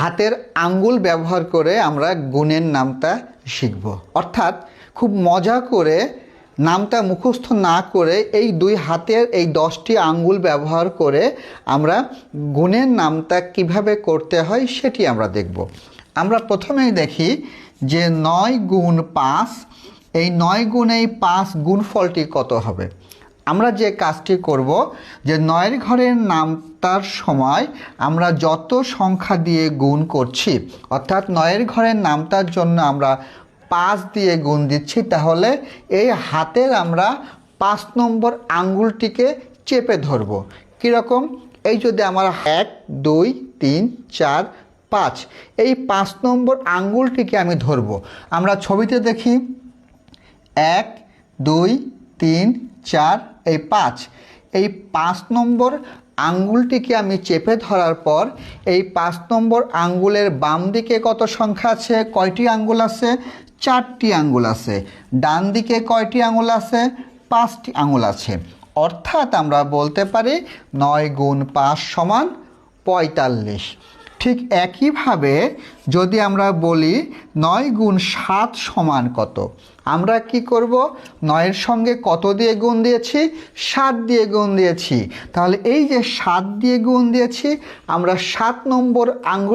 হাতের আঙ্গুল ব্যবহার করে আমরা গুণের নামটা শিখব। অর্থাৎ খুব মজা করে নামটা মুখস্থ না করে এই দুই হাতের এই দশটি আঙ্গুল ব্যবহার করে আমরা গুণের নামটা কীভাবে করতে হয় সেটি আমরা দেখব। আমরা প্রথমেই দেখি যে নয় গুণ পাঁচ, এই নয় গুণ এই পাঁচ গুণফলটি কত হবে? আমরা যে কাজটি করব, যে নয়ের ঘরের নামটার সময় আমরা যত সংখ্যা দিয়ে গুণ করছি, অর্থাৎ নয়ের ঘরের নামটার জন্য আমরা পাঁচ দিয়ে গুণ দিচ্ছি, তাহলে এই হাতের আমরা পাঁচ নম্বর আঙ্গুলটিকে চেপে ধরব। কীরকম? এই যদি আমার এক, দুই, তিন, চার, পাঁচ, এই পাঁচ নম্বর আঙ্গুলটিকে আমি ধরব। আমরা ছবিতে দেখি, এক, দুই, তিন চার, এই পাঁচ। এই পাঁচ নম্বর আঙ্গুলটিকে আমি চেপে ধরার পর, এই পাঁচ নম্বর আঙ্গুলের বাম দিকে কত সংখ্যা আছে? কয়টি আঙ্গুল আছে? চারটি আঙ্গুল আছে। ডান দিকে কয়টি আঙ্গুল আছে? পাঁচটি আঙ্গুল আছে। অর্থাৎ আমরা বলতে পারি নয় গুণ পাঁচ সমান পঁয়তাল্লিশ। ঠিক একইভাবে যদি আমরা বলি নয় গুণ সাত সমান কত? আমরা কি করব? নয়ের সঙ্গে কত দিয়ে গুণ দিয়েছি? সাত দিয়ে গুণ দিয়েছি। তাহলে এই যে সাত দিয়ে গুণ দিয়েছি, আমরা সাত নম্বর আঙ্গুল